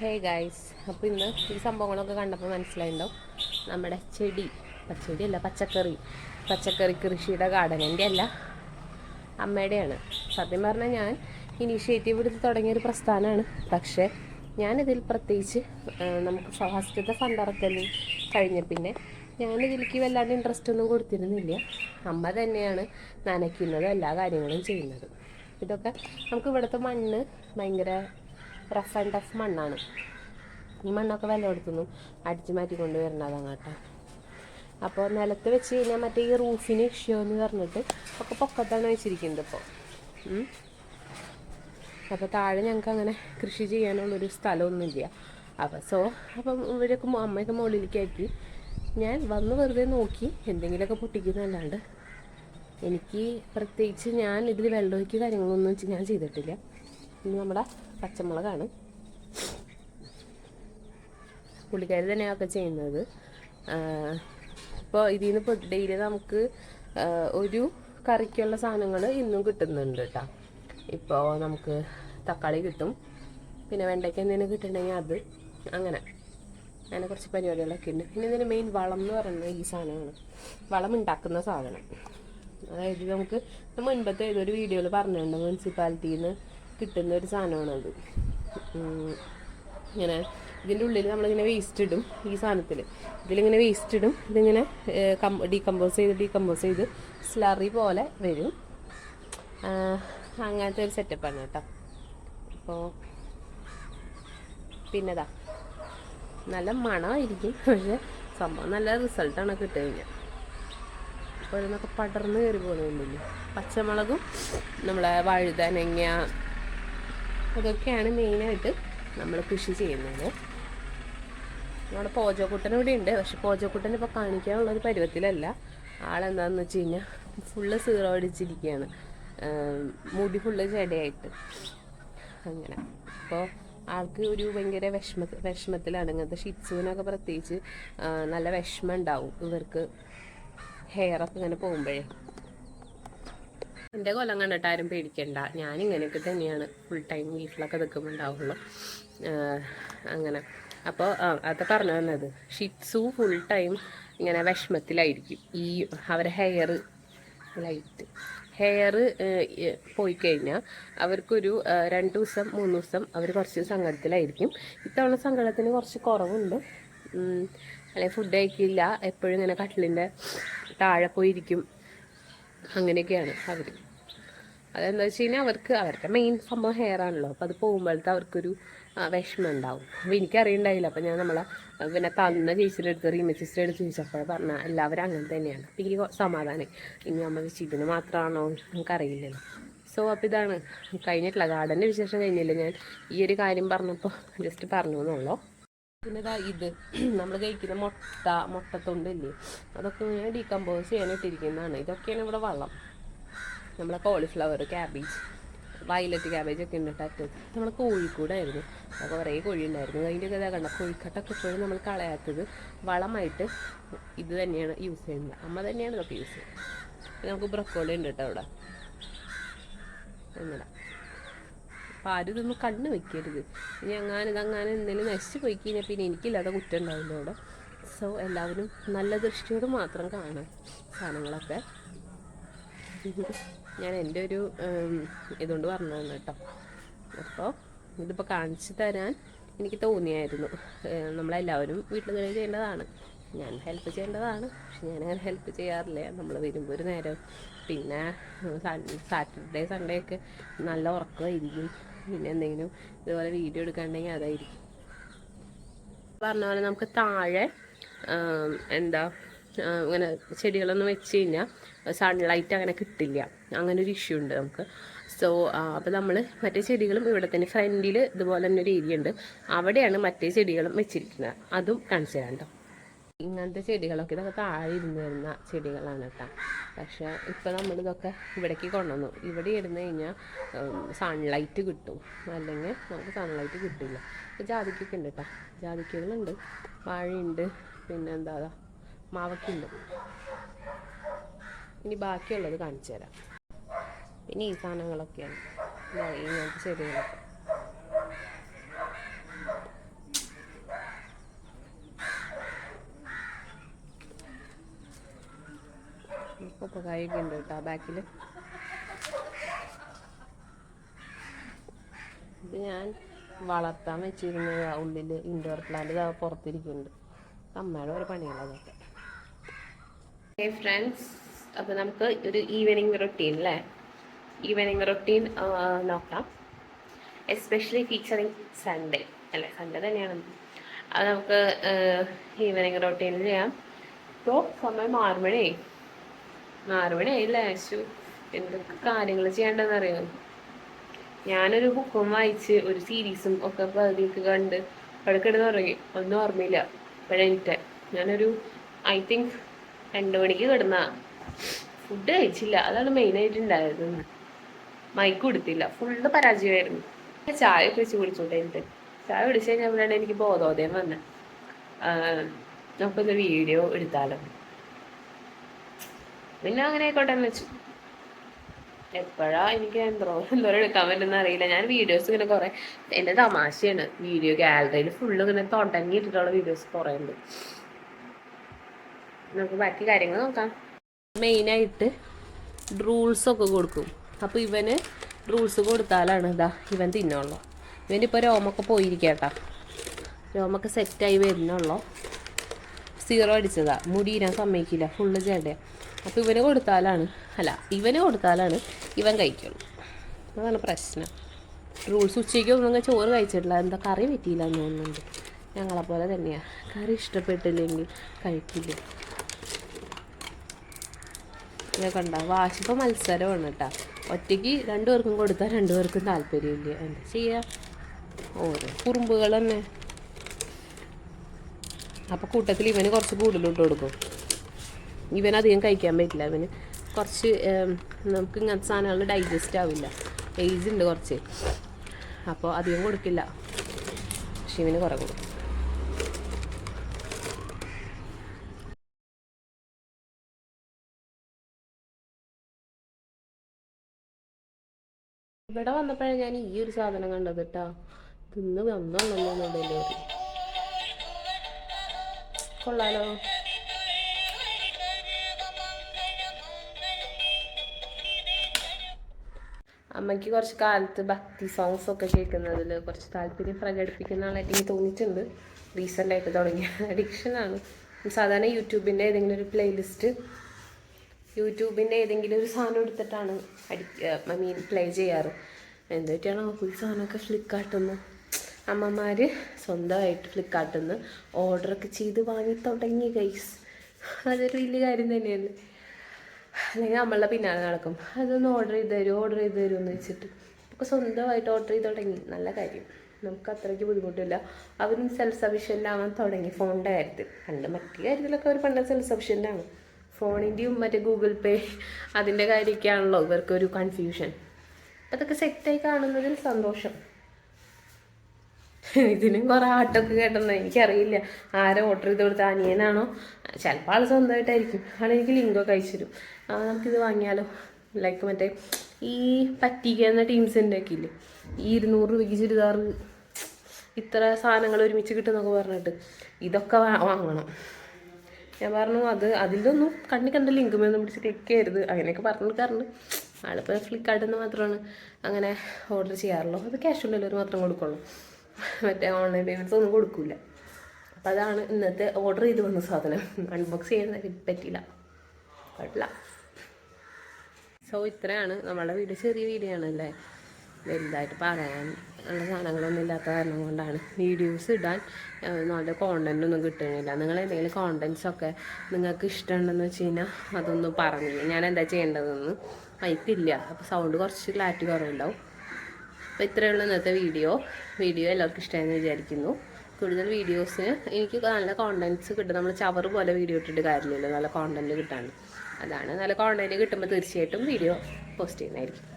Hey guys അപ്പോൾ ഇന്ന് ഈ സംഭവങ്ങളൊക്കെ കണ്ടപ്പോൾ മനസ്സിലായിട്ടുണ്ടാവും നമ്മുടെ ചെടി. പച്ചടി അല്ല പച്ചക്കറി. പച്ചക്കറി കൃഷിയുടെ ഗാർഡൻ എന്റെ അല്ല അമ്മയുടെയാണ്. സത്യം പറഞ്ഞാൽ ഞാൻ ഇനീഷ്യേറ്റീവ് എടുത്ത് തുടങ്ങിയൊരു പ്രസ്ഥാനമാണ്. പക്ഷേ ഞാനിതിൽ പ്രത്യേകിച്ച് നമുക്ക് ഫസ്റ്റത്തെ ഫണ്ടിറക്കലും കഴിഞ്ഞ പിന്നെ ഞാനിതിലേക്ക് വല്ലാണ്ട് ഇൻട്രസ്റ്റ് ഒന്നും കൊടുത്തിരുന്നില്ല. അമ്മ തന്നെയാണ് നനയ്ക്കുന്നത് എല്ലാ കാര്യങ്ങളും ചെയ്യുന്നത്. ഇതൊക്കെ നമുക്ക് ഇവിടുത്തെ മണ്ണ് ഭയങ്കര റഫ് ആൻഡ് ടഫ് മണ്ണാണ്. ഈ മണ്ണൊക്കെ വില കൊടുത്തൊന്നും അടിച്ചു മാറ്റി കൊണ്ടുവരേണ്ടത് കേട്ടോ. അപ്പോൾ നിലത്ത് വെച്ച് കഴിഞ്ഞാൽ മറ്റേ ഈ റൂഫിന് ഇഷ്യൂ എന്ന് പറഞ്ഞിട്ട് ഒക്കെ പൊക്കത്താണ് വെച്ചിരിക്കുന്നത് ഇപ്പോൾ. അപ്പോൾ താഴെ ഞങ്ങൾക്ക് അങ്ങനെ കൃഷി ചെയ്യാനുള്ളൊരു സ്ഥലമൊന്നുമില്ല. അപ്പോൾ സോ അപ്പം ഇവരൊക്കെ അമ്മയൊക്കെ മുകളിലേക്കാക്കി ഞാൻ വന്ന് വെറുതെ നോക്കി എന്തെങ്കിലുമൊക്കെ പൊട്ടിക്കുന്നതല്ലാണ്ട് എനിക്ക് പ്രത്യേകിച്ച് ഞാൻ ഇതിൽ വെള്ളമൊഴിക്ക് കാര്യങ്ങളൊന്നും ഞാൻ ചെയ്തിട്ടില്ല. നമ്മുടെ പച്ചമുളകാണ്. പുള്ളിക്കാരി തന്നെയൊക്കെ ചെയ്യുന്നത്. ഇപ്പോൾ ഇതിൽ നിന്ന് ഇപ്പോൾ ഡെയിലി നമുക്ക് ഒരു കറിക്കുള്ള സാധനങ്ങൾ ഇന്നും കിട്ടുന്നുണ്ട് കേട്ടോ ഇപ്പോൾ നമുക്ക് തക്കാളി കിട്ടും. പിന്നെ വെണ്ടയ്ക്ക എന്തെങ്കിലും കിട്ടുന്നുണ്ടെങ്കിൽ അത് അങ്ങനെ. അങ്ങനെ കുറച്ച് പരിപാടികളൊക്കെ ഉണ്ട്. പിന്നെ ഇതിന് മെയിൻ വളം എന്ന് പറയുന്നത് ഈ സാധനമാണ്. വളം ഉണ്ടാക്കുന്ന സാധനം. അതായത് നമുക്ക് മുൻപത്തെ ഏതൊരു വീഡിയോയിൽ പറഞ്ഞിട്ടുണ്ട്. മുനിസിപ്പാലിറ്റിയിൽ നിന്ന് കിട്ടുന്ന ഒരു സാധനമാണത്. ഇങ്ങനെ ഇതിന്റെ ഉള്ളിൽ നമ്മളിങ്ങനെ വേസ്റ്റ് ഇടും ഈ സാധനത്തിൽ ഇതിലിങ്ങനെ വേസ്റ്റ് ഇടും. ഇതിങ്ങനെ ഡീകമ്പോസ് ചെയ്ത് ഡീകമ്പോസ് ചെയ്ത് സ്ലറി പോലെ വരും. അങ്ങനത്തെ ഒരു സെറ്റപ്പാണ് കേട്ടോ. അപ്പോൾ പിന്നെതാ നല്ല മണമായിരിക്കും. പക്ഷെ സംഭവം നല്ല റിസൾട്ടാണ് കിട്ടുക കഴിഞ്ഞാൽ അപ്പോൾ ഇതിനൊക്കെ പടർന്ന് കയറി പോകുന്നുണ്ടല്ലോ പച്ചമുളകും നമ്മളെ വഴുതനങ്ങ അതൊക്കെയാണ് മെയിനായിട്ട് നമ്മൾ കൃഷി ചെയ്യുന്നത്. നമ്മുടെ പോജോക്കുട്ടൻ ഇവിടെ ഉണ്ട് പക്ഷെ പോജോക്കുട്ടൻ ഇപ്പോൾ കാണിക്കാനുള്ള ഒരു പരുവത്തിലല്ല. ആളെന്താന്ന് വെച്ച് കഴിഞ്ഞാൽ ഫുള്ള് സീറോ അടിച്ചിരിക്കുകയാണ് മുടി ഫുള്ള് ചെടയായിട്ട്. അങ്ങനെ. അപ്പോൾ ആൾക്ക് ഒരു ഭയങ്കര വിഷമ വിഷമത്തിലാണ്. ഇങ്ങനത്തെ ഷിറ്റ്സുവിനൊക്കെ പ്രത്യേകിച്ച് നല്ല വിഷമം ഉണ്ടാവും. ഇവർക്ക് ഹെയറൊക്കെ ഇങ്ങനെ പോകുമ്പോഴേ. എന്റെ കൊല്ലം കണ്ടിട്ട് ആരും പേടിക്കണ്ട. ഞാനിങ്ങനെയൊക്കെ തന്നെയാണ്. ഫുൾ ടൈം വീട്ടിലൊക്കെ നിൽക്കുമ്പോൾ ഉണ്ടാവുള്ളൂ അങ്ങനെ. അപ്പോൾ അത് പറഞ്ഞു തന്നത് ഷിറ്റ്സു ഫുൾ ടൈം ഇങ്ങനെ വിഷമത്തിലായിരിക്കും. ഈ അവരെ ഹെയർ ലൈറ്റ് ഹെയർ പോയി കഴിഞ്ഞാൽ അവർക്കൊരു രണ്ട് ദിവസം മൂന്ന് ദിവസം അവർ കുറച്ച് സങ്കടത്തിലായിരിക്കും. ഇത്തവണ സങ്കടത്തിന് കുറച്ച് കുറവുണ്ട്. അല്ലെങ്കിൽ ഫുഡ് കഴിക്കില്ല. എപ്പോഴും ഇങ്ങനെ കട്ടിലിന്റെ താഴെ പോയിരിക്കും. അങ്ങനെയൊക്കെയാണ് അവർ അതെന്താ വെച്ച് കഴിഞ്ഞാൽ അവർക്ക് അവരുടെ മെയിൻ സംഭവം ഹെയർ ആണല്ലോ. അപ്പോൾ അത് പോകുമ്പോഴത്തെ അവർക്കൊരു വിഷമം ഉണ്ടാവും. അപ്പോൾ എനിക്കറിയണ്ടായില്ല. അപ്പോൾ ഞാൻ നമ്മളെ പിന്നെ തന്ന ചേച്ചിയുടെ അടുത്ത് റീമ ചേച്ചിയുടെ ചോദിച്ചപ്പോൾ പറഞ്ഞാൽ എല്ലാവരും അങ്ങനെ തന്നെയാണ്. അപ്പോൾ എനിക്ക് സമാധാനം ഇനി അമ്മ ചിപ്പിന് മാത്രമാണോ നമുക്കറിയില്ലല്ലോ സോ അപ്പോൾ ഇതാണ്. കഴിഞ്ഞിട്ടില്ല. ഗാർഡന്റെ വിശേഷം കഴിഞ്ഞില്ല. ഞാൻ ഈ ഒരു കാര്യം പറഞ്ഞപ്പോൾ ജസ്റ്റ് പറഞ്ഞു എന്നുള്ളൂ പിന്നെ ഇതാ ഇത് നമ്മൾ കഴിക്കുന്ന മുട്ട മുട്ടത്തൊണ്ടില്ലേ? അതൊക്കെ ഇങ്ങനെ ഡീകമ്പോസ് ചെയ്യാനിട്ടിരിക്കുന്നതാണ്. ഇതൊക്കെയാണ് ഇവിടെ വള്ളം. നമ്മളെ കോളിഫ്ലവർ ക്യാബേജ് വയലറ്റ് ക്യാബേജ് ഒക്കെ ഉണ്ട് അറ്റത്ത് നമ്മൾ കോഴിക്കൂടായിരുന്നു. അപ്പോൾ കുറേ കോഴി ഉണ്ടായിരുന്നു അതിന്റെ ഇതാ കണ്ട കോഴിക്കട്ടൊക്കെ ഇപ്പോഴും നമ്മൾ കളയാത്തത് വളമായിട്ട് ഇത് തന്നെയാണ് യൂസ് ചെയ്യുന്നത്. അമ്മ തന്നെയാണ് ഇതൊക്കെ യൂസ് ചെയ്യുന്നത്. നമുക്ക് ബ്രക്കോളി ഉണ്ട് കേട്ടോ അവിടെ. അങ്ങനെ അപ്പോൾ ആരും ഇതൊന്നും കണ്ണ് വെക്കരുത്. ഇനി അങ്ങനെ ഇതങ്ങനെ എന്തെങ്കിലും നശിച്ചു പോയി കഴിഞ്ഞാൽ പിന്നെ എനിക്കില്ലാതെ കുറ്റം ഉണ്ടാവില്ല അവിടെ. സോ എല്ലാവരും നല്ല ദൃഷ്ടിയോട് മാത്രം കാണാം സാധനങ്ങളൊക്കെ. ഞാൻ എന്റെ ഒരു ഇതുകൊണ്ട് പറഞ്ഞതാണ് കേട്ടോ. അപ്പോൾ ഇതിപ്പോൾ കാണിച്ചു തരാൻ എനിക്ക് തോന്നിയായിരുന്നു. നമ്മളെല്ലാവരും വീട്ടിൽ തന്നെ ചെയ്യേണ്ടതാണ്. ഞാൻ ഹെൽപ്പ് ചെയ്യേണ്ടതാണ്. പക്ഷെ ഞാൻ അങ്ങനെ ഹെൽപ്പ് ചെയ്യാറില്ല. നമ്മൾ വരുമ്പോൾ ഒരു നേരം പിന്നെ സാറ്റർഡേ സൺഡേ ഒക്കെ നല്ല ഉറക്കമായിരിക്കും. പിന്നെ എന്തെങ്കിലും ഇതുപോലെ വീഡിയോ എടുക്കാണ്ടെങ്കിൽ അതായിരിക്കും. പറഞ്ഞ പോലെ നമുക്ക് താഴെ എന്താ ഇങ്ങനെ ചെടികളൊന്നും വെച്ച് കഴിഞ്ഞാൽ സൺലൈറ്റ് അങ്ങനെ കിട്ടില്ല. അങ്ങനെ ഒരു ഇഷ്യൂ ഉണ്ട് നമുക്ക്. സോ അപ്പോൾ നമ്മൾ മറ്റേ ചെടികളും ഇവിടെ തന്നെ ഫ്രണ്ടിൽ ഇതുപോലെ തന്നെ ഒരു ഏരിയ ഉണ്ട്. അവിടെയാണ് മറ്റേ ചെടികളും വെച്ചിരിക്കുന്നത്. അതും കാണിച്ചു തരാം കേട്ടോ ഇങ്ങനത്തെ ചെടികളൊക്കെ ഇതൊക്കെ താഴെ ഇരുന്ന് വരുന്ന ചെടികളാണ് കേട്ടോ. പക്ഷേ നമ്മൾ ഇതൊക്കെ ഇവിടേക്ക് കൊണ്ടുവന്നു. ഇവിടെ ഇരുന്ന് കഴിഞ്ഞാൽ സൺലൈറ്റ് കിട്ടും. അല്ലെങ്കിൽ നമുക്ക് സൺലൈറ്റ് കിട്ടില്ല. ജാതിക്കൊക്കെ ഉണ്ട് കേട്ടോ. ജാതിക്കകളുണ്ട്. വാഴയുണ്ട്. പിന്നെ എന്താ മാവക്കുണ്ട് ഇനി ബാക്കിയുള്ളത് കാണിച്ചു തരാം. പിന്നെ ഈ സാധനങ്ങളൊക്കെയാണ്. ഇങ്ങനത്തെ ചെടികളൊക്കെ. പപ്പക്കായൊക്കെ ഉണ്ട് കേട്ടോ ബാക്കിൽ ഇത് ഞാൻ വളർത്താൻ വെച്ചിരുന്ന ഉള്ളിൽ ഇൻഡോർ പ്ലാന്റ് പുറത്തിരിക്കുന്നുണ്ട്. അമ്മയുടെ ഒരു പണികളതൊക്കെ ഫ്രണ്ട്സ് അപ്പോൾ നമുക്ക് ഒരു ഈവനിങ് റൊട്ടീൻ അല്ലേ ഈവനിങ് റൊട്ടീൻ നോക്കാം. എസ്പെഷ്യലി ഫീച്ചറിങ് സൺഡേ അല്ലേ? സൺഡേ തന്നെയാണ്. അത് നമുക്ക് ഈവനിങ് റൊട്ടീൻ ചെയ്യാം. ഇപ്പോൾ സമയം ആറ് മണിയായി ആറ് മണിയായില്ലേ അശു എന്തൊക്കെ കാര്യങ്ങൾ ചെയ്യേണ്ടതെന്ന് അറിയാം ഞാനൊരു ബുക്കും വായിച്ച് ഒരു സീരീസും ഒക്കെ പകുതിയൊക്കെ കണ്ട് അവിടെ കിടന്ന് തുടങ്ങി ഒന്നും ഓർമ്മയില്ല. പഴയിട്ട് ഞാനൊരു ഐ തിങ്ക് രണ്ട് മണിക്ക് കിടന്ന. ഫുഡ് കഴിച്ചില്ല. അതാണ് മെയിനായിട്ട് ഉണ്ടായത് മൈക്ക് കൊടുത്തില്ല. ഫുള്ള് പരാജയമായിരുന്നു. ചായ ഒക്കെ വെച്ച് കുടിച്ചോട്ടെ എനിക്ക് ചായ കുടിച്ചു കഴിഞ്ഞപ്പോഴാണ് എനിക്ക് ബോധോദയം വന്നത് നമുക്കൊന്ന് വീഡിയോ എടുത്താലോ? പിന്നെ അങ്ങനെ ആയിക്കോട്ടെ എന്ന് വെച്ചു. എപ്പോഴാ എനിക്ക് എന്തോ എന്തോരം എടുക്കാൻ പറ്റുന്ന അറിയില്ല. ഞാൻ വീഡിയോസ് ഇങ്ങനെ കുറെ എന്റെ തമാശയാണ്. വീഡിയോ ഗാലറിയിൽ ഫുള്ള് ഇങ്ങനെ തുടങ്ങിയിട്ടുള്ള വീഡിയോസ് കുറെ ഉണ്ട്. നമുക്ക് ബാക്കി കാര്യങ്ങൾ നോക്കാം. മെയിനായിട്ട് റൂൾസ് ഒക്കെ കൊടുക്കും. അപ്പോൾ ഇവന് റൂൾസ് കൊടുത്താലാണ് ഇതാ ഇവൻ തിന്നുള്ളൂ. ഇവനിപ്പോൾ രോമൊക്കെ പോയിരിക്കട്ടാ. രോമൊക്കെ സെറ്റായി വരുന്നുള്ളൂ. സീറോ അടിച്ചതാ. മുടി ഇരാൻ സമ്മതിക്കില്ല. ഫുള്ള് ചേട്ടയാ അപ്പോൾ ഇവന് കൊടുത്താലാണ്. അല്ല ഇവന് കൊടുത്താലാണ് ഇവൻ കഴിക്കുള്ളൂ. അതാണ് പ്രശ്നം. റൂൾസ് ഉച്ചയ്ക്ക് ഒന്നും ചോറ് കഴിച്ചിട്ടില്ല. എന്താ കറി പറ്റിയില്ല എന്ന് തോന്നുന്നുണ്ട് ഞങ്ങളെപ്പോലെ തന്നെയാണ് കറി ഇഷ്ടപ്പെട്ടില്ലെങ്കിൽ കഴിക്കില്ല. കണ്ട. വാശിപ്പോൾ മത്സരമാണ് കേട്ടോ. ഒറ്റയ്ക്ക് രണ്ടുപേർക്കും കൊടുത്താൽ രണ്ടുപേർക്കും താല്പര്യമില്ല. എന്താ ചെയ്യുക ഓരോ കുറുമ്പുകൾ തന്നെ. അപ്പോൾ കൂട്ടത്തിൽ ഇവന് കുറച്ച് കൂടുതലിട്ട് കൊടുക്കും. ഇവൻ അധികം കഴിക്കാൻ പറ്റില്ല. ഇവന് കുറച്ച് നമുക്ക് ഇങ്ങനത്തെ സാധനങ്ങൾ ഡൈജസ്റ്റ് ആവില്ല. ഏജ് ഉണ്ട് കുറച്ച്. അപ്പോൾ അധികം കൊടുക്കില്ല. പക്ഷെ ഇവന് കുറേ കൊടുക്കും ഇവിടെ വന്നപ്പോഴാണ് ഞാൻ ഈ ഒരു സാധനം കണ്ടത് കേട്ടോ. തിന്ന് വന്നോളൂ കൊള്ളാലോ. അമ്മയ്ക്ക് കുറച്ച് കാലത്ത് ഭക്തി സോങ്സ് ഒക്കെ കേൾക്കുന്നതിൽ കുറച്ച് താല്പര്യം പ്രകടിപ്പിക്കുന്ന ആളായിട്ട് എനിക്ക് തോന്നിയിട്ടുണ്ട്. റീസെന്റ് ആയിട്ട് തുടങ്ങിയ അഡിക്ഷനാണ് സാധാരണ യൂട്യൂബിന്റെ ഏതെങ്കിലും ഒരു പ്ലേലിസ്റ്റ് യൂട്യൂബിന്റെ ഏതെങ്കിലും ഒരു സാധനം എടുത്തിട്ടാണ് അടി ഐ മീൻ പ്ലേ ചെയ്യാറ്. എന്തൊക്കെയാണോ ഫുൾ സാധനമൊക്കെ ഫ്ലിപ്കാർട്ടിൽ നിന്ന് അമ്മമാർ സ്വന്തമായിട്ട് ഫ്ലിപ്കാർട്ടിൽ നിന്ന് ഓർഡറൊക്കെ ചെയ്ത് വാങ്ങി തുടങ്ങി ഗൈസ് അതൊരു വലിയ കാര്യം തന്നെയല്ലേ അല്ലെങ്കിൽ നമ്മളുടെ പിന്നാലെ നടക്കും. അതൊന്ന് ഓർഡർ ചെയ്ത് തരുമോ ഓർഡർ ചെയ്ത് തരുമോ എന്ന് വെച്ചിട്ട്. നമുക്ക് സ്വന്തമായിട്ട് ഓർഡർ ചെയ്ത് തുടങ്ങി. നല്ല കാര്യം. നമുക്ക് അത്രയ്ക്ക് ബുദ്ധിമുട്ടില്ല. അവരും സെൽഫ് സഫീഷ്യന്റ് ആവാൻ തുടങ്ങി ഫോണിന്റെ കാര്യത്തിൽ. പണ്ട് മറ്റു കാര്യത്തിലൊക്കെ അവർ പണ്ട് സെൽഫ് സഫീഷ്യന്റ് ആണ് ഫോണിന്റെയും മറ്റേ ഗൂഗിൾ പേ അതിന്റെ കാര്യമൊക്കെയാണല്ലോ ഇവർക്കൊരു കൺഫ്യൂഷൻ അതൊക്കെ സെറ്റായി കാണുന്നതിൽ സന്തോഷം. ഇതിനും കുറെ ആട്ടൊക്കെ കേട്ടെന്ന് എനിക്കറിയില്ല. ആരെ ഓർഡർ ചെയ്ത് കൊടുത്ത അനിയനാണോ? ചിലപ്പോൾ ആൾ സ്വന്തമായിട്ടായിരിക്കും. ആളെനിക്ക് ലിങ്കൊക്കെ അയച്ചു തരും. നമുക്കിത് വാങ്ങിയാലോ? ലൈക്ക് മറ്റേ ഈ പറ്റിക്കുന്ന ടീംസിന്റെ ഒക്കെ ഇല്ലേ? ഈ ഇരുന്നൂറ് രൂപയ്ക്ക് ചുരിദാർ ഇത്ര സാധനങ്ങൾ ഒരുമിച്ച് കിട്ടുന്നൊക്കെ പറഞ്ഞിട്ട് ഇതൊക്കെ വാങ്ങണം. ഞാൻ പറഞ്ഞു അത് അതിലൊന്നും കണ്ണി കണ്ട ലിങ്ക് ഒന്നും പിടിച്ച് ക്ലിക്ക് ചെയ്യരുത് അങ്ങനെയൊക്കെ കാരണം ആളിപ്പോൾ ഫ്ലിപ്കാർട്ടിൽ നിന്ന് മാത്രമാണ് അങ്ങനെ ഓർഡർ ചെയ്യാറുള്ളൂ. അത് ക്യാഷ് ഡെലിവറി മാത്രം കൊടുക്കുള്ളൂ. മറ്റേ ഓൺലൈൻ പേയ്മെന്റ്സ് ഒന്നും കൊടുക്കില്ല അപ്പോൾ അതാണ് ഇന്നത്തെ ഓർഡർ ചെയ്ത് വന്ന സാധനം. അൺബോക്സ് ചെയ്യാൻ പറ്റിയില്ല. കുഴപ്പമില്ല സോ ഇത്രയാണ് നമ്മളുടെ വീഡിയോ ചെറിയ വീഡിയോ ആണല്ലേ വലുതായിട്ട് പറയാൻ ഉള്ള സാധനങ്ങളൊന്നും ഇല്ലാത്ത കാരണം കൊണ്ടാണ് വീഡിയോസ് ഇടാൻ നല്ല കോണ്ടന്റ് ഒന്നും കിട്ടുന്നില്ല. നിങ്ങൾ എന്തെങ്കിലും കോണ്ടൻസ് ഒക്കെ നിങ്ങൾക്ക് ഇഷ്ടമുണ്ടെന്ന് വെച്ച് കഴിഞ്ഞാൽ അതൊന്ന് പറഞ്ഞില്ല ഞാൻ എന്താ ചെയ്യേണ്ടതെന്ന് മൈക്കില്ല. അപ്പോൾ സൗണ്ട് കുറച്ച് ക്ലാരിറ്റി കുറവുണ്ടാവും. അപ്പോൾ ഇത്രയുള്ള ഇന്നത്തെ വീഡിയോ വീഡിയോ എല്ലാവർക്കും ഇഷ്ടമായെന്ന് വിചാരിക്കുന്നു. കൂടുതൽ വീഡിയോസിന് എനിക്ക് നല്ല കോണ്ടന്റ്സ് കിട്ടും. നമ്മൾ ചവർ പോലെ വീഡിയോ ഇട്ടിട്ട് കാര്യമില്ല നല്ല കോണ്ടന്റ് കിട്ടാണ് അതാണ്. നല്ല കോണ്ടന്റ് കിട്ടുമ്പോൾ തീർച്ചയായിട്ടും വീഡിയോ പോസ്റ്റ് ചെയ്യുന്നതായിരിക്കും.